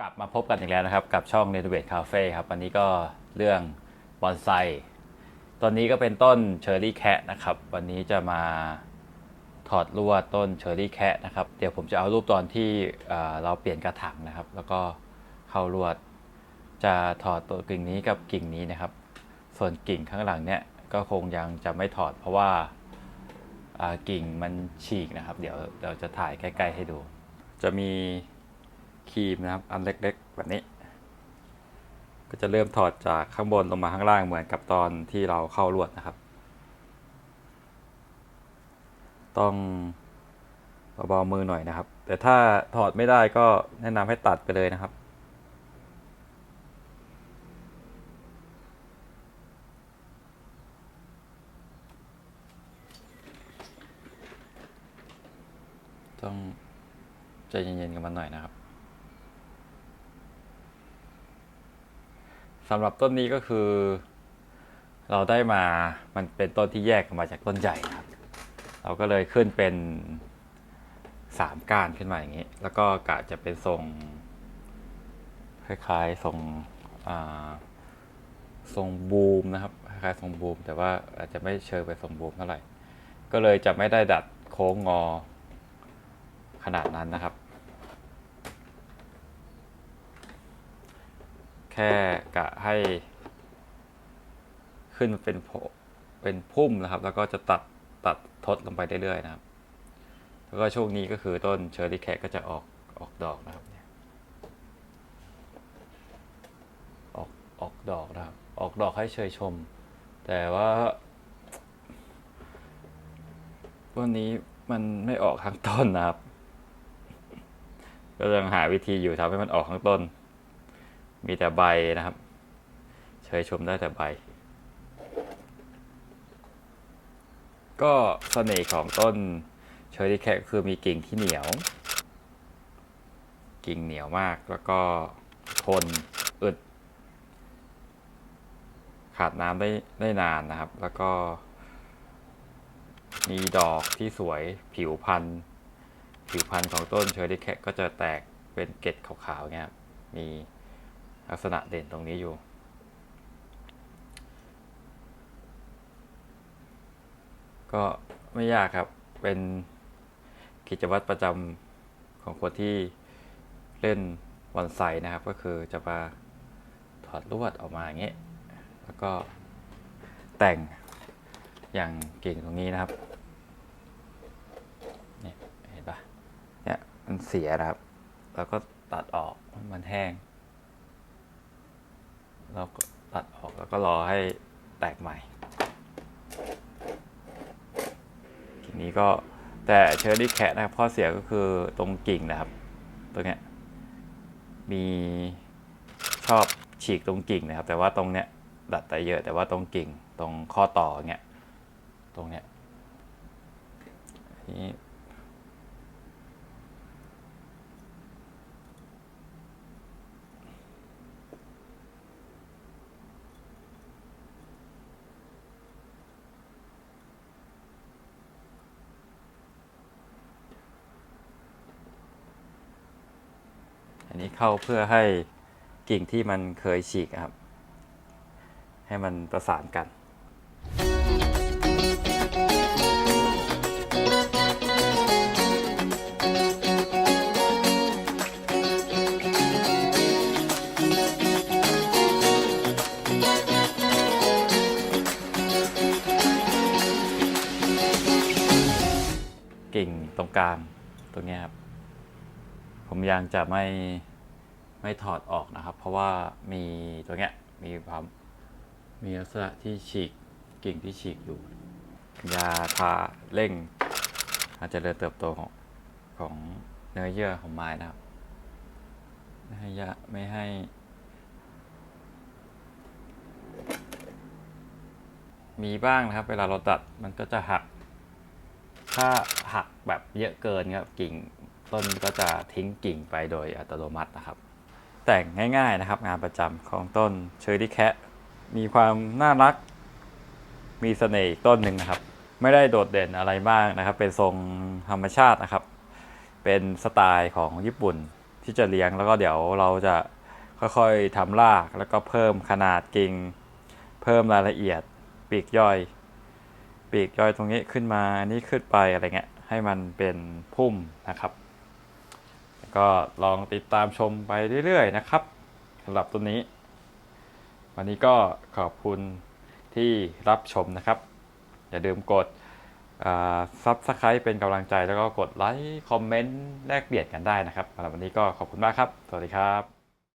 กลับมาพบกันอีกแล้วนะครับ กับช่อง n e t w a t e Cafe ครับวันนี้ก็เรื่องบอนไซต้นนี้ก็เป็นต้นเชอร์รี่แคะนะครับ วันนี้จะมาถอดลวดต้นเชอร์รี่แคะนะครับ เดี๋ยวผมจะเอารูปตอนที่เอ่อเราเปลี่ยนกระถางนะครับ แล้วก็เข้าลวด จะถอดตัวกิ่งนี้กับกิ่งนี้นะครับ ส่วนกิ่งข้างหลังเนี่ยก็คงยังจะไม่ถอด เพราะว่าอ่ากิ่งมันฉีกนะครับ เดี๋ยวเราจะถ่ายใกล้ ๆ ให้ดู จะมี ครีมนะครับ อันเล็กๆ แบบนี้ ก็จะเริ่มถอดจากข้างบนลงมาข้างล่างเหมือนกับตอนที่เราเข้าลวดนะครับ ต้องเบาๆมือหน่อยนะครับ แต่ถ้าถอดไม่ได้ก็แนะนำให้ตัดไปเลยนะครับต้องใจเย็นๆกับมันหน่อยนะครับ สำหรับต้นนี้ก็คือ เราได้มามันเป็นต้นที่แยกออกมาจากต้นใหญ่ครับ เราก็เลยขึ้นเป็นสามก้านขึ้นมาอย่างนี้ แล้วก็กะจะเป็นทรง คล้ายๆทรงทรงบูมนะครับคล้ายๆทรงบูม แต่ว่าอาจจะไม่เชิงไปทรงบูมเท่าไหร่ ก็เลยจะไม่ได้ดัดโค้งงอขนาดนั้นนะครับ แค่กะให้ ขึ้นเป็นเป็นพุ่มนะครับ แล้วก็จะตัดตัดทดลงไปเรื่อยๆนะครับ แล้วก็ช่วงนี้ก็คือต้นเชอร์รี่แคก็จะออกออกดอกนะครับออกออกดอกนะครับ ออกดอกให้เชยชม แต่ว่าวันนี้มันไม่ออกทั้งต้นนะครับ ก็ยังหาวิธีอยู่ทำให้มันออกข้างต้น มีแต่ใบนะครับ เชยชมได้แต่ใบ ก็เสน่ห์ของต้นเชอรี่แคคคือมีกิ่งที่เหนียว กิ่งเหนียวมากแล้วก็ทนอึด ขาดน้ำได้ได้นานนะครับ แล้วก็ มีดอกที่สวยผิวพันธุ์ผิวพันธุ์ของต้นเชอรี่แคก็จะแตกเป็นเกล็ดขาวๆเงี้ยมี ลักษณะเด่นตรงนี้อยู่ ก็ไม่ยากครับเป็นกิจวัตรประจำของคนที่เล่นวันไซนะครับ ก็คือจะมาถอดลวดออกมาอย่างเงี้ยแล้วก็แต่งอย่างเก่งตรงนี้นะครับเนี่ยเห็นปะเนี่ยมันเสียนะครับ แล้วก็ตัดออกมันแห้ง แล้วก็ตัดออกแล้วก็รอให้แตกใหม่ทีนี้ก็แต่เชอร์รี่แคะนะครับข้อเสียก็คือตรงกิ่งนะครับตรงเนี้ยมีชอบฉีกตรงกิ่งนะครับ แต่ว่าตรงเนี้ยดัดแต่เยอะ แต่ว่าตรงกิ่งตรงข้อต่อเงี้ยตรงเนี้ยทีนี้ อั นี้เข้าเพื่อให้กิ่งที่มันเคยฉีกครับ ให้มันประสานกันกิ่งตรงกลางตรงนี้ครับ ผมยังจะไม่ ไม่ถอดออกนะครับ เพราะว่ามีตัวเนี้ยมีความมีลักษณะที่ฉีกกิ่งที่ฉีกอยู่ยาทาเร่งการเริญเติบโตของของเนื้อเยื่อของไม้นะครับ ไม่ให้ยาไม่ให้ มีบ้างนะครับ เวลาเราตัดมันก็จะหัก ถ้าหักแบบเยอะเกินครับกิ่งต้นก็จะทิ้งกิ่งไปโดยอัตโนมัตินะครับ แต่งง่าย ๆนะครับ งานประจำของต้นเชอร์รี่แคะมีความน่ารัก มีเสน่ห์อีกต้นหนึ่งนะครับ ไม่ได้โดดเด่นอะไรมากนะครับ เป็นทรงธรรมชาตินะครับ เป็นสไตล์ของญี่ปุ่นที่จะเลี้ยงแล้วก็เดี๋ยวเราจะค่อยๆทำรากแล้วก็เพิ่มขนาดกิ่งเพิ่มรายละเอียดปีกย่อย ปีกย่อยตรงนี้ขึ้นมาอันนี้ขึ้นไปอะไรเงี้ยให้มันเป็นพุ่มนะครับ ก็ลองติดตามชมไปเรื่อยๆนะครับสำหรับตัวนี้ วันนี้ก็ขอบคุณที่รับชมนะครับ อย่าลืมกดซับสไครป์เป็นกำลังใจแล้วก็กดไลค์ คอมเมนต์ แลกเปลี่ยนกันได้นะครับสำหรับวันนี้ก็ขอบคุณมากครับ สวัสดีครับ